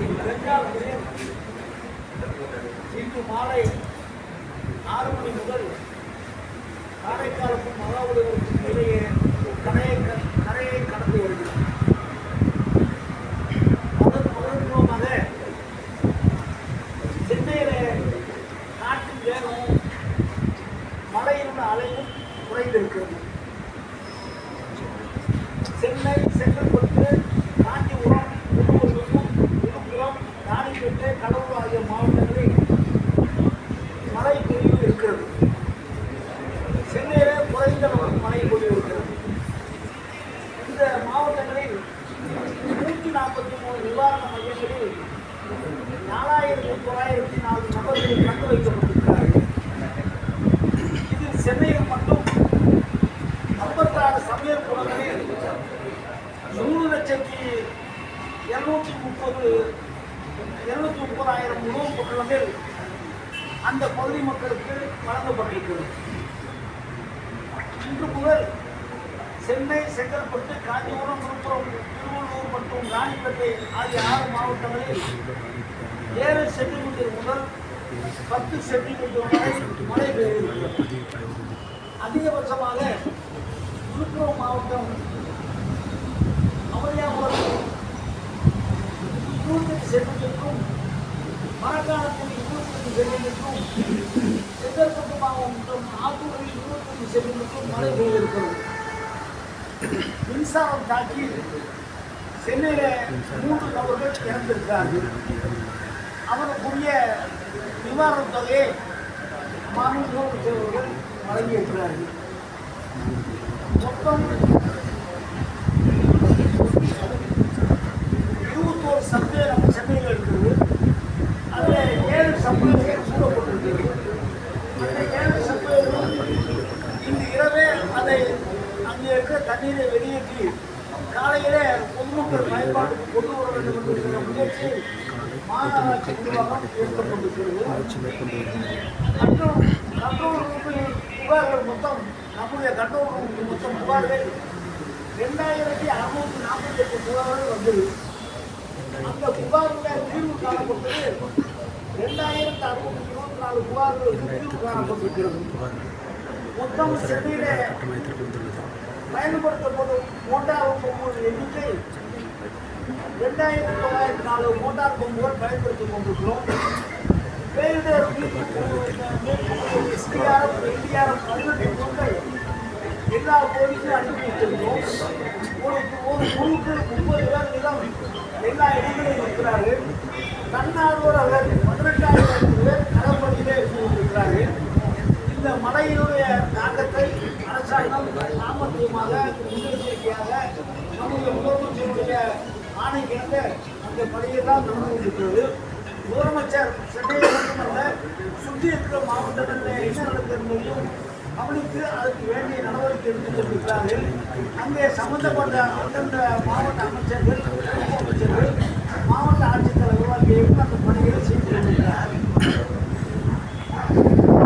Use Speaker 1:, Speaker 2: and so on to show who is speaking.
Speaker 1: பெங்காலிலே இன்று மாலை ஆறு மணி முதல் காரைக்காலுக்கும் மகாபலிபுரத்துக்கும் இடையே கரையை க- கரையை கடந்து வருகிறது அதன் முதல் மூலமாக சென்னையிலே காற்றின் வேகமும் மழையின் அலையும் குறைந்திருக்கிறது. சென்னை செங்கல்பட்டு காஞ்சிபுரம் திருவள்ளூர் விழுப்புரம் ராணிப்பேட்டை கடலூர் ஆகிய மாவட்டங்களில் மழை பொழிவு இருக்கிறது சென்னையிலே குறைந்த அளவு மழை பொழிவு இருக்கிறது இந்த மாவட்டங்களில் நூற்றி நாற்பத்தி மூணு நிவாரண மையங்களில் நாலாயிரத்தி தொள்ளாயிரத்தி நாலு நபர்கள் கண்டு வைக்கப்பட்டிருக்கிறார்கள். இதில் சென்னையில் மட்டும் ஐம்பத்தாறு சமையல் குளங்களில் மூணு லட்சத்தி இருநூத்தி முப்பது இருநூத்தி முப்பதாயிரம் உணவுப் பொருட்கள் அந்த பகுதி மக்களுக்கு வழங்கப்பட்டிருக்கிறது. இன்று முதல் சென்னை செங்கல்பட்டு காஞ்சிபுரம் விழுப்புரம் திருவள்ளூர் மற்றும் ராணிப்பேட்டை ஆகிய ஆறு மாவட்டங்களில் ஏழு சென்டிமீட்டர் முதல் பத்து சென்டிமீட்டர் வரை மழை பெய்திருக்கிறது அதிகபட்சமாக விழுப்புரம் மாவட்டம் அமரியாபுரம் இருபத்தெட்டு சென்டிமீட்டருக்கும் மரக்காலத்தில் இருபத்தஞ்சு சென்டிமீட்டரும் செங்கல்பட்டு மாவட்டம் ஆத்தூரில் இருபத்தஞ்சு சென்டிமீட்டரும் மழை பெய்திருக்கிறது. மின்சாரம் தாக்கி சென்னையில் மூன்று நபர்கள் இறந்திருக்கிறார்கள். அவருக்குரிய நிவாரணத் தொகையை மாநில முதலமைச்சர்கள் வழங்கியிருக்கிறார்கள். மொத்தம் இருபத்தோரு சந்தை நம்ம சென்னையில் இருக்குது. அதில் ஏழு சம்பளத்தை சூழப்பட்டிருக்கிறது அந்த ஏழு சப்ளைகளும் இன்று இரவே அதை இருக்கிற தண்ணீரை வெளியேற்றி காலையிலே பொதுமக்கள் பயன்பாட்டுக்கு கொண்டு வர வேண்டும் என்று இருக்கிற முயற்சி மாநகராட்சி நிர்வாகம் எடுத்துக்கொண்டிருக்கிறது. மற்றும் கண்ட்ரோல் ரூமில் புகார்கள் மொத்தம் நம்முடைய கண்ட்ரோல் ரூமுக்கு மொத்தம் புகார்கள் ரெண்டாயிரத்தி அறுநூத்தி நாற்பத்தி எட்டு புகார்கள் வந்தது அந்த புகாரில் தீர்வு காணப்பட்டது. ரெண்டாயிரத்தி அறுநூத்தி இருபத்தி நாலு புகார்களுக்கு தீர்வு காணப்பட்டிருக்கிறது. மொத்தம் சென்னையிலே பயன்படுத்தப்படும் மோட்டார் பொம்முகள் எண்ணிக்கை ரெண்டாயிரத்தி தொள்ளாயிரத்தி நாலு மோட்டார் பொம்முகள் பயன்படுத்திக் கொண்டிருக்கிறோம். பேரிடர் எஸ்டிஆர் என்டிஆர்எஃப் பதினெட்டு பொருட்கள் எல்லா கோரிக்கையும் அனுப்பி வச்சிருக்கோம் ஒரு ஒரு குழுக்கு முப்பது பேர் நிலம் எல்லா இடங்களிலும் இருக்கிறார்கள். தன்னார்வலர்கள் பதினெட்டாயிரம் பேர் களப்பணியிலே இருக்கிறார்கள் இந்த மலையினுடைய அரசாங்கம் சாமர்த்தியமாக முன்னெச்சரிக்கையாக நம்முடைய முதலமைச்சருடைய ஆணைக்கிணங்க அந்த பணியை நடந்து கொண்டிருக்கிறது முதலமைச்சர் சென்னையில் மட்டுமல்ல சுற்றி இருக்கிற மாவட்டங்களில் என்ன நடக்கிறதையும் அவனுக்கு அதுக்கு வேண்டிய நடவடிக்கை எடுத்துக் கொண்டிருக்கிறார்கள் அங்கே சம்பந்தப்பட்ட அந்தந்த மாவட்ட அமைச்சர்கள் அமைச்சர்கள் மாவட்ட ஆட்சித்தலைவர் ஆகியோரும் அந்த பணிகளை செய்து கொண்டிருக்கிறார்கள்